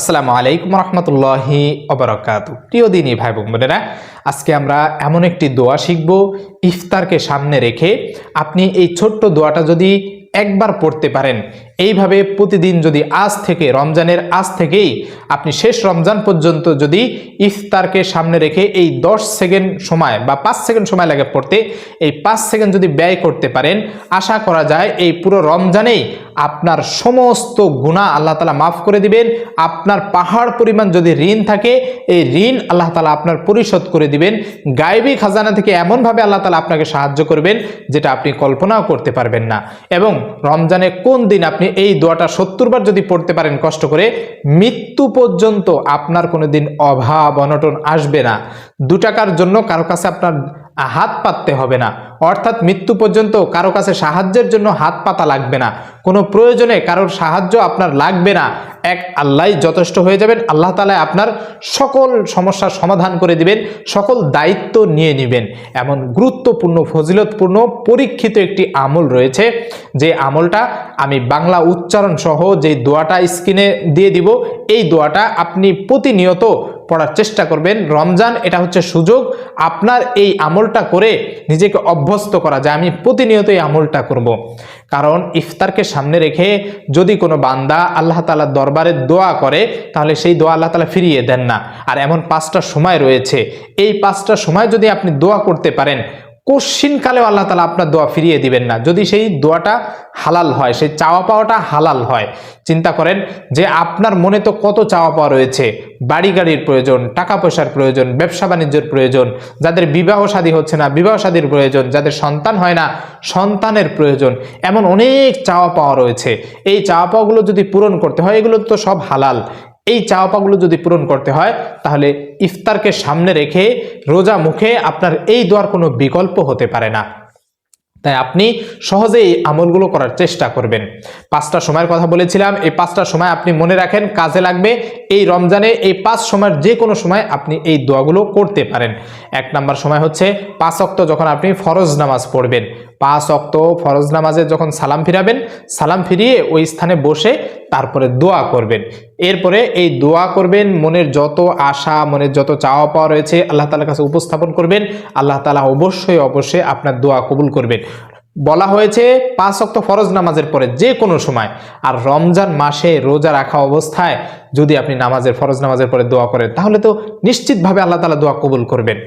আসসালামু আলাইকুম রহমতুল্লাহি অবরাকাতু। প্রিয় দিনই ভাই বোনেরা, আজকে আমরা এমন একটি দোয়া শিখব ইফতারকে সামনে রেখে। আপনি এই ছোট্ট দোয়াটা যদি একবার পড়তে পারেন, এইভাবে প্রতিদিন যদি আজ থেকে, রমজানের আজ থেকেই আপনি শেষ রমজান পর্যন্ত যদি ইফতারকে সামনে রেখে এই দশ সেকেন্ড সময় বা পাঁচ সেকেন্ড সময় লাগে পড়তে, এই পাঁচ সেকেন্ড যদি ব্যয় করতে পারেন, আশা করা যায় এই পুরো রমজানেই আপনার সমস্ত গুণা আল্লাহ তালা মাফ করে দিবেন। আপনার পাহাড় পরিমাণ যদি ঋণ থাকে, এই ঋণ আল্লাহ তালা আপনার পরিশোধ করে দিবেন। গায়েবী খাজানা থেকে এমনভাবে আল্লাহ তালা আপনাকে সাহায্য করবেন, যেটা আপনি কল্পনাও করতে পারবেন না। এবং রমজানে কোন দিন আপনি এই দোয়াটা সত্তরবার যদি পড়তে পারেন কষ্ট করে, মৃত্যু পর্যন্ত আপনার কোনো দিন অভাব, অনটন আসবে না। দু টাকার জন্য কারও কাছে আপনার হাত পাততে হবে না। অর্থাৎ মৃত্যু পর্যন্ত কারও কাছে সাহায্যের জন্য হাত পাতা লাগবে না। কোনো প্রয়োজনে কারোর সাহায্য আপনার লাগবে না। এক আল্লাহ যথেষ্ট হয়ে যাবেন। আল্লাহ তালা আপনার সকল সমস্যার সমাধান করে দিবেন, সকল দায়িত্ব নিয়ে নেবেন। এমন গুরুত্বপূর্ণ, ফজিলতপূর্ণ, পরীক্ষিত একটি আমল রয়েছে। যে আমলটা আমি বাংলা উচ্চারণ সহ যে দোয়াটা স্ক্রিনে দিয়ে দিব, এই দোয়াটা আপনি প্রতিনিয়ত পড়ার চেষ্টা করবেন। রমজান এটা হচ্ছে সুযোগ। আপনার এই আমলটা করে নিজেকে অভ্যস্ত করা যায়। আমি প্রতিনিয়ত এই আমলটা করব। কারণ ইফতারকে সামনে রেখে যদি কোনো বান্দা আল্লাহ তালার দরবারে দোয়া করে, তাহলে সেই দোয়া আল্লাহ তালা ফিরিয়ে দেন না। আর এমন পাঁচটা সময় রয়েছে। এই পাঁচটা সময় যদি আপনি দোয়া করতে পারেন কোশ্চিনকালেও আল্লাহ তালা আপনার দোয়া ফিরিয়ে দিবেন না। যদি সেই দোয়াটা হালাল হয়, সেই চাওয়া পাওয়াটা হালাল হয়, চিন্তা করেন যে আপনার মনে তো কত চাওয়া পাওয়া রয়েছে বাড়ি গাড়ির প্রয়োজন টাকা পয়সার প্রয়োজন, ব্যবসা বাণিজ্যের প্রয়োজন, যাদের বিবাহ শাদী হচ্ছে না, বিবাহ শাদীর প্রয়োজন, যাদের সন্তান হয় না, সন্তানের প্রয়োজন, এমন অনেক চাওয়া পাওয়া রয়েছে। এই চাওয়া পাওয়াগুলো যদি পূরণ করতে হয়, এগুলো তো সব হালাল। এই চাওয়া পাওয়াগুলো যদি পূরণ করতে হয়, তাহলে ইফতারকে সামনে রেখে রোজা মুখে আপনার এই দোয়ার কোনো বিকল্প হতে পারে না। তাই আপনি সহজে এই আমলগুলো করার চেষ্টা করবেন। পাঁচটা সময়ের কথা বলেছিলাম, এই পাঁচটা সময় আপনি মনে রাখেন কাজে লাগবে। এই রমজানে এই পাঁচ সময়ের যে কোনো সময় আপনি এই দোয়াগুলো করতে পারেন। এক নাম্বার সময় হচ্ছে পাঁচ অক্ত যখন আপনি ফরজ নামাজ পড়বেন। পাঁচ অক্ত ফরজ নামাজে যখন সালাম ফিরাবেন, সালাম ফিরিয়ে ওই স্থানে বসে তারপরে দোয়া করবেন। এরপরে এই দোয়া করবেন, মনের যত আশা, মনের যত চাওয়া পাওয়া রয়েছে, আল্লাহ তালার কাছে উপস্থাপন করবেন। আল্লাহ তালা অবশ্যই অবশ্যই আপনার দোয়া কবুল করবেন। বলা হয়েছে পাঁচ অক্ত ফরজ নামাজের পরে যে কোনো সময়। আর রমজান মাসে রোজা রাখা অবস্থায় যদি আপনি নামাজের ফরজ নামাজের পরে দোয়া করেন, তাহলে তো নিশ্চিতভাবে আল্লাহ তালা দোয়া কবুল করবেন।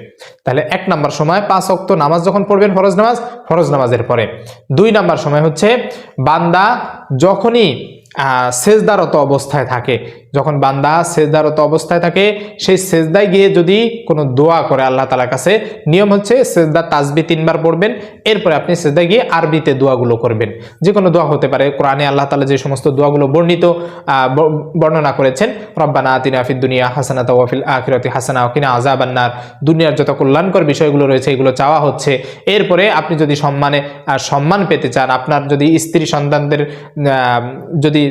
তাহলে এক নাম্বার সময় পাঁচ অক্ত নামাজ যখন পড়বেন, ফরজ নামাজ, ফরজ নামাজের পরে। দুই নাম্বার সময় হচ্ছে, বান্দা যখনই সেজদারত অবস্থায় থাকে। যখন বান্দা সেজদারত অবস্থায় থাকে, সেই সেজদায় গিয়ে যদি কোনো দোয়া করে আল্লাহ তালার কাছে, নিয়ম হচ্ছে সেজদা তাজবি তিনবার পড়বেন, এরপরে আপনি সেজদায় গিয়ে আরবিতে দোয়াগুলো করবেন। যে কোনো দোয়া হতে পারে, কোরআনে আল্লাহ তালা যে সমস্ত দোয়াগুলো বর্ণিত বর্ণনা করেছেন, রব্বানা আতিনা আফিদ দুনিয়া হাসানা তাওয়াফিল আখিরতি হাসানা কিনা আজাবান্নার দুনিয়ার যত কল্যাণকর বিষয়গুলো রয়েছে, এগুলো চাওয়া হচ্ছে। এরপরে আপনি যদি সম্মানে সম্মান পেতে চান, আপনার যদি স্ত্রী সন্তানদের যদি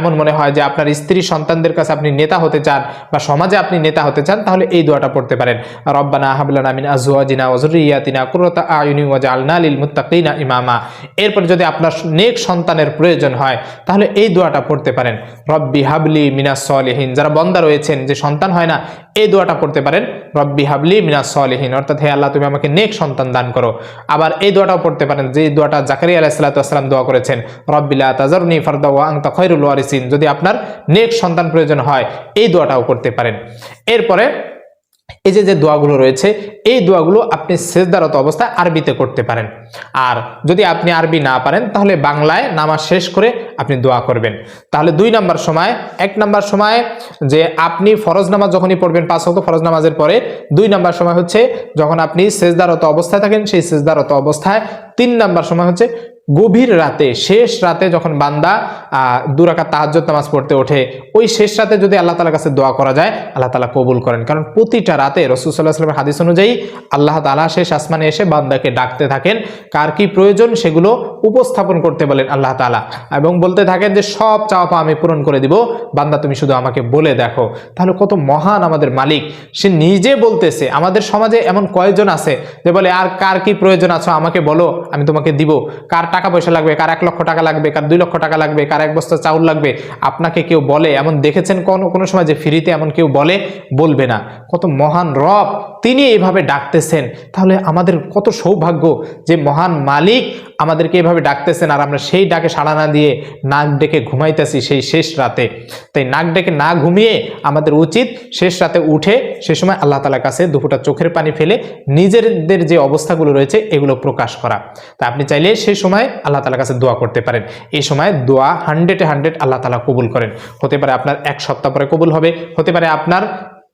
এমন মনে হয় যে আপনার স্ত্রী সন্তানদের কাছে আপনি নেতা হতে চান বা সমাজে আপনি নেতা হতে চান, তাহলে এই দোয়াটা পড়তে পারেন। রব্বানা হাবলানা মিন আজওয়াজিনা ওয়াজুরিয়াতিনা কুররাতা আয়ুনি ওয়াজআলনা লিল মুত্তাকিনা ইমামা। এরপর যদি আপনার নেক সন্তানের প্রয়োজন হয়, তাহলে এই দোয়াটা পড়তে পারেন। রব্বি হাবলি মিনাস সলিহিন। যারা বন্দা রয়েছেন, যে সন্তান হয় না, এই দোয়াটা পড়তে পারেন। রব্বি হাবলি মিনাস সলিহিন। অর্থাৎ হে আল্লাহ, তুমি আমাকে নেক সন্তান দান করো। আবার এই দোয়াটাও পড়তে পারেন, যে দোয়াটা জাকারিয়া আলাইসালাতাম দোয়া করেছেন। রব্বিলা তাজারুনি ফারদা ওয়া আংতা খৈরুল ওয়ারিসিন যদি আপনার নেক সন্তান প্রয়োজন হয়, এই দোয়াটাও করতে পারেন। এরপরে এই যে যে দোয়াগুলো রয়েছে, এই দোয়াগুলো আপনি সেজদারত অবস্থায় আরবিতে করতে পারেন। আর যদি আপনি আরবি না পারেন, তাহলে বাংলায় নামাজ শেষ করে আপনি দোয়া করবেন। তাহলে দুই নাম্বার সময়, এক নাম্বার সময় যে আপনি ফরজ নামাজ যখনই পড়বেন, পাঁচ হতো ফরজ নামাজের পরে, দুই নাম্বার সময় হচ্ছে যখন আপনি সেজদারত অবস্থায় থাকেন, সেই সেজদারত অবস্থায় তিন নাম্বার সময় হচ্ছে গভীর রাতে, শেষ রাতে যখন বান্দা দুরাকা তাহাজ্জত নামাজ পড়তে ওঠে, ওই শেষ রাতে যদি আল্লাহ তালার কাছে দোয়া করা যায়, আল্লাহ তালা কবুল করেন। কারণ প্রতিটা রাতে রসুল্লাহ সাল্লামের হাদিস অনুযায়ী আল্লাহ তালা শেষ আসমানে এসে বান্দাকে ডাকতে থাকেন, কার কি প্রয়োজন সেগুলো উপস্থাপন করতে বলেন আল্লাহ তালা এবং বলতে থাকেন যে, সব চাওয়া পাওয়া আমি পূরণ করে দিব, বান্দা তুমি শুধু আমাকে বলে দেখো। তাহলে কত মহান আমাদের মালিক, সে নিজে বলতেছে, আমাদের সমাজে এমন কয়েকজন আছে যে বলে, আর কার কি প্রয়োজন আছো আমাকে বলো, আমি তোমাকে দিব। কার টাকা পয়সা লাগবে, কার এক লক্ষ টাকা লাগবে, কার দুই লক্ষ টাকা লাগবে, কার এক বস্তা চাউল লাগবে, আপনাকে কেউ বলে, এমন দেখেছেন কোনো কোনো সময় যে ফ্রিতে এমন কেউ বলে? বলবে না। কত মহান রব, তিনি এইভাবে ডাকতেছেন। তাহলে আমাদের কত সৌভাগ্য যে মহান মালিক আমাদেরকে এভাবে ডাকতেছেন আর আমরা সেই ডাকে সাড়া না দিয়ে নাক ডেকে ঘুমাইতেছি সেই শেষ রাতে। তাই নাক ডেকে না ঘুমিয়ে আমাদের উচিত শেষ রাতে উঠে সে সময় আল্লাহ তালার কাছে দুপুরটা চোখের পানি ফেলে নিজেদের যে অবস্থাগুলো রয়েছে এগুলো প্রকাশ করা। তা আপনি চাইলে সেই সময় আল্লাহ তালার কাছে দোয়া করতে পারেন। এই সময় দোয়া হান্ড্রেডে হান্ড্রেড আল্লাহ তালা কবুল করেন। হতে পারে আপনার এক সপ্তাহ পরে কবুল হবে। হতে পারে আপনার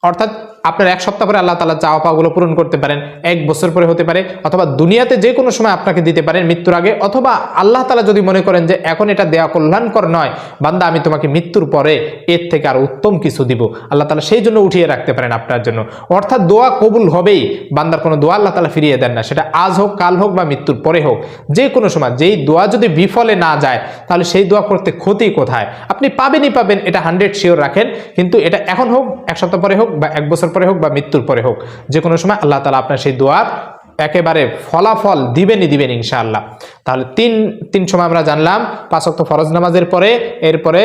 অর্থাৎ আপনার এক সপ্তাহ পরে আল্লাহ তালা চাওয়া পাওয়াগুলো পূরণ করতে পারেন, এক বছর পরে হতে পারে, অথবা দুনিয়াতে যে কোনো সময় আপনাকে দিতে পারেন মৃত্যুর আগে, অথবা আল্লাহ তালা যদি মনে করেন যে এখন এটা দেওয়া কল্যাণকর নয়, বান্দা আমি তোমাকে মৃত্যুর পরে এর থেকে আর উত্তম কিছু দিব। আল্লাহ তালা সেই জন্য উঠিয়ে রাখতে পারেন আপনার জন্য। অর্থাৎ দোয়া কবুল হবেই, বান্দার কোনো দোয়া আল্লাহ তালা ফিরিয়ে দেন না, সেটা আজ হোক, কাল হোক বা মৃত্যুর পরে হোক। যে কোনো সময়, যেই দোয়া যদি বিফলে না যায়, তাহলে সেই দোয়া করতে ক্ষতি কোথায়? আপনি পাবেনই পাবেন, এটা হান্ড্রেড শিওর রাখেন, কিন্তু এটা এখন হোক, এক সপ্তাহ পরে হোক বা এক বছর পরে হোক বা মৃত্যুর পরে হোক, যে কোনো সময় আল্লাহ তালা আপনার সেই দোয়ার একেবারে ফলাফল দিবেনই দিবেন ইনশাআল্লাহ। তাহলে তিন তিন সময় আমরা জানলাম পাঁচক্ত ফরজ নামাজের পরে, এরপরে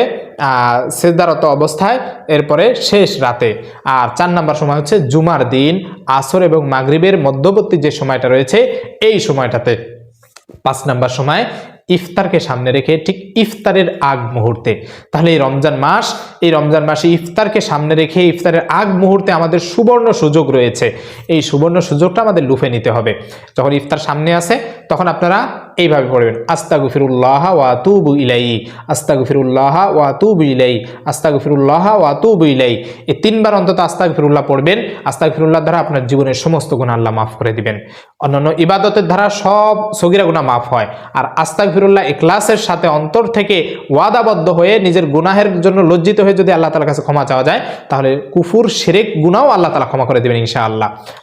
সেজদারত অবস্থায়, এরপরে শেষ রাতে। আর চার নাম্বার সময় হচ্ছে জুমার দিন, আসর এবং মাগরিবের মধ্যবর্তী যে সময়টা রয়েছে, এই সময়টাতে। পাঁচ নাম্বার সময় ইফতারকে সামনে রেখে ঠিক ইফতারের আগ মুহূর্তে। তাহলে এই রমজান মাস, এই রমজান মাসে ইফতারকে সামনে রেখে ইফতারের আগ মুহূর্তে আমাদের সুবর্ণ সুযোগ রয়েছে। এই সুবর্ণ সুযোগটা আমাদের লুফে নিতে হবে। যখন ইফতার সামনে আসে, তখন আপনারা এইভাবে পড়বেন আস্তা গুফিরুল্লাহ ওয়া তুবু ইলাই আস্তা গুফিরুল্লাহ ওয়া তুবু ইলাই আস্তা গুফিরুল্লাহ ওয়া তুবু ইলাই এই তিনবার অন্তত আস্তা গুফিরুল্লাহ পড়বেন আস্তা গুফিরুল্লাহ দ্বারা আপনার জীবনের সমস্ত গুণ আল্লাহ মাফ করে দিবেন। অন্যান্য ইবাদতের দ্বারা সব সগিরা গুণা মাফ হয়। আর আস্তা ফিরুল্লাহ ইখলাসের সাথে অন্তর থেকে ওয়াদাবদ্ধ হয়ে নিজের গুনাহের জন্য লজ্জিত হয়ে যদি আল্লাহ তালার কাছে ক্ষমা চাওয়া যায়, তাহলে কুফুর, শিরেক গুনাও আল্লাহ তালা ক্ষমা করে দেবেন ইনশা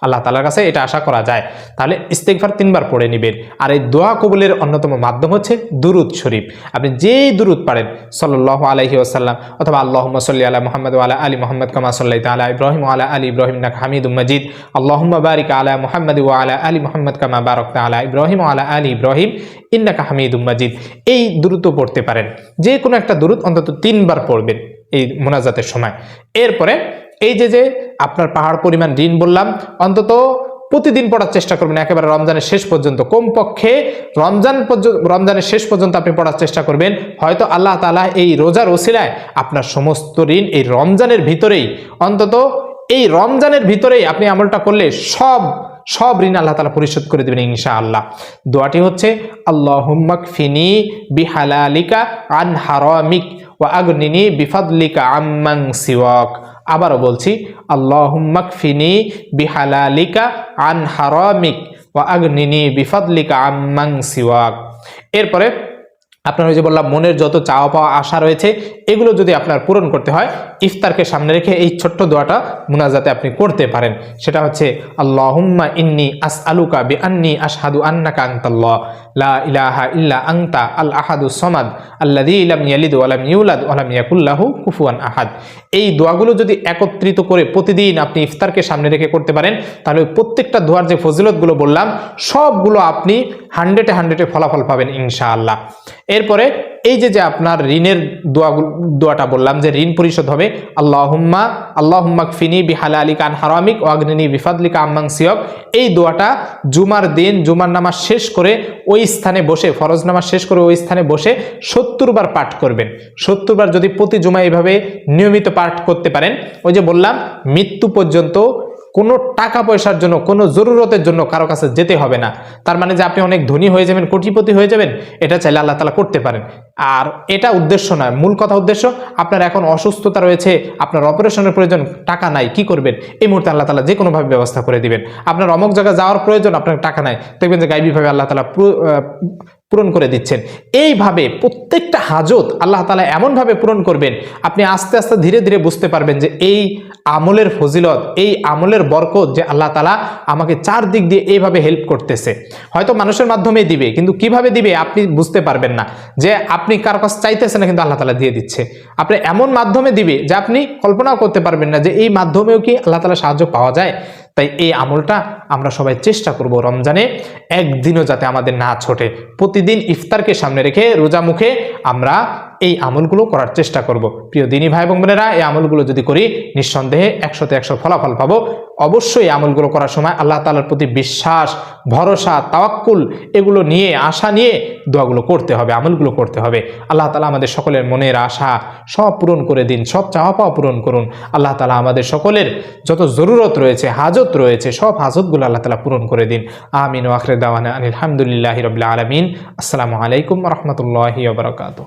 আল্লাহ তালার কাছে এটা আশা করা যায়। তাহলে ইস্তেকফার তিনবার পড়ে নেবেন। আর এই দোয়া কবুলের অন্যতম মাধ্যম হচ্ছে দুরুদ শরীফ। আপনি যেই দুরুদ পারেন সাল্লাহ আলহি আসাল্লাম অথবা আল্লাহ সাল্লি আলা মোহাম্মদ আলা আলী মোহাম্মদ কামা সাল্লাহ তালা ইব্রাহিম আলা আলী ইব্রাহিম নাক হামিদ মজিদ। আল্লাহুম্মা বারিক আলা মোহাম্মদ ওয়া আলা আলী মোহাম্মদ কামা বারক আলা ইব্রাহিম আলা আলী ইব্রাহিম ইন্নাকা হামিদুম মাজিদ। এই দ্রুত পড়তে পারেন। যে কোনো একটা দ্রুত অন্তত তিনবার পড়বেন এই মোনাজাতের সময়। এরপরে এই যে যে আপনার পাহাড় পরিমাণ ঋণ বললাম, অন্তত প্রতিদিন পড়ার চেষ্টা করবেন, একেবারে রমজানের শেষ পর্যন্ত। কমপক্ষে রমজান পর্যন্ত রমজানের শেষ পর্যন্ত আপনি পড়ার চেষ্টা করবেন। হয়তো আল্লাহ তালা এই রোজার ওসিলায় আপনার সমস্ত ঋণ এই রমজানের ভিতরেই, অন্তত এই রমজানের ভিতরেই আপনি আমলটা করলে সব সব ঋণ আল্লাহ তালা পরিশোধ করে দেবেন ইনশা আল্লাহ দোয়াটি হচ্ছে আল্লাহ ফিনি বিহালালিকা আন হারামিক ও আগনিনি বিফাদলিকা আম্মাং আবারও বলছি আল্লাহ ফিনি বিহালালিকা আন হারামিক ও আগনিনি বিফাদলিকা আম্মাং সিওয়াক। এরপরে আপনার ওই যে বললাম, মনের যত চাওয়া পাওয়া আশা রয়েছে, এগুলো যদি আপনার পূরণ করতে হয়, ইফতারকে সামনে রেখে এই ছোট্ট দোয়াটা মুনাজাতে আপনি করতে পারেন। সেটা হচ্ছে, আল্লাহুম্মা ইন্নি আস আলুকা বি আন্নি আশহাদু আন্নাকা আনতাল্লাহ, লা ইলাহা ইল্লা আংতা আল আহাদু সমাদ আল্লাযী লাম ইয়ালিদ ওয়া লাম ইউলাদ ওয়া লাম ইয়াকুল কুফুয়ান আহাদ। এই দোয়াগুলো যদি একত্রিত করে প্রতিদিন আপনি ইফতারকে সামনে রেখে করতে পারেন, তাহলে ওই প্রত্যেকটা দোয়ার যে ফজিলতগুলো বললাম, সবগুলো আপনি হান্ড্রেডে হান্ড্রেডে ফলাফল পাবেন ইনশাআল্লাহ। এরপরে এই যে যে আপনার ঋণের দোয়া দোয়াটা বললাম যে ঋণ পরিশোধ হবে, আল্লাহুম্মা আল্লাহুম্মা ফিনি বিহালা আলী কান হারামিক ও আগ্নিনী বিফাদলিকা আম্মাং সিয়ক। এই দোয়াটা জুমার দিন, জুমার নামাজ শেষ করে ওই স্থানে বসে, ফরজ নামাজ শেষ করে ওই স্থানে বসে সত্তর বার পাঠ করবেন। সত্তর বার যদি প্রতি জুমা এইভাবে নিয়মিত পাঠ করতে পারেন, ওই যে বললাম, মৃত্যু পর্যন্ত কোনো টাকা পয়সার জন্য, কোনো জরুরতের জন্য কারও কাছে যেতে হবে না। তার মানে যে আপনি অনেক ধনী হয়ে যাবেন, কোটিপতি হয়ে যাবেন, এটা চাইলে আল্লাহ তালা করতে পারেন। আর এটা উদ্দেশ্য নয়, মূল কথা উদ্দেশ্য, আপনার এখন অসুস্থতা রয়েছে, আপনার অপারেশনের প্রয়োজন, টাকা নাই, কি করবেন? এই মুহূর্তে আল্লাহ তালা যে কোনোভাবে ব্যবস্থা করে দিবেন। আপনার অমুক জায়গায় যাওয়ার প্রয়োজন, আপনার টাকা নাই। দেখবেন যে গাইবীভাবে আল্লাহ তালা পূরণ করে দিচ্ছেন। এইভাবে প্রত্যেকটা হাজত আল্লাহ তালা এমনভাবে পূরণ করবেন, আপনি আস্তে আস্তে ধীরে ধীরে বুঝতে পারবেন যে এই আমলের ফজিলত, এই আমলের বরকত যে আল্লাহ তালা আমাকে চার দিক দিয়ে এইভাবে হেল্প করতেছে। হয়তো মানুষের মাধ্যমে দিবে, কিন্তু কীভাবে দিবে আপনি বুঝতে পারবেন না। যে আপনি কার কাছে চাইতেছেন না, কিন্তু আল্লাহ তালা দিয়ে দিচ্ছে। আপনি এমন মাধ্যমে দিবে যে আপনি কল্পনাও করতে পারবেন না যে এই মাধ্যমেও কি আল্লাহ তালা সাহায্য পাওয়া যায়। তাই এই আমলটা আমরা সবাই চেষ্টা করব রমজানে একদিনও যাতে আমাদের না ছোটে। প্রতিদিন ইফতারকে সামনে রেখে রোজা মুখে আমরা এই আমলগুলো করার চেষ্টা করব। প্রিয় দিনী ভাই এবং বোনেরা, এই আমলগুলো যদি করি, নিঃসন্দেহে একশোতে একশো ফলাফল পাবো। অবশ্যই আমলগুলো করার সময় আল্লাহ তালার প্রতি বিশ্বাস, ভরসা, তাওয়াক্কুল, এগুলো নিয়ে, আশা নিয়ে দোয়াগুলো করতে হবে, আমলগুলো করতে হবে। আল্লাহ তালা আমাদের সকলের মনের আশা সব পূরণ করে দিন, সব চাওয়া পাওয়া পূরণ করুন। আল্লাহ তালা আমাদের সকলের যত জরুরত রয়েছে, হাজত রয়েছে, সব হাজতগুলো আল্লাহ তালা পূরণ করে দিন। আমিন ওয়াখরে দাওয়ানা আলহামদুলিল্লাহ রবিল্লা আলমিন। আসসালামু আলাইকুম রহমতুল্লাহি বারকাত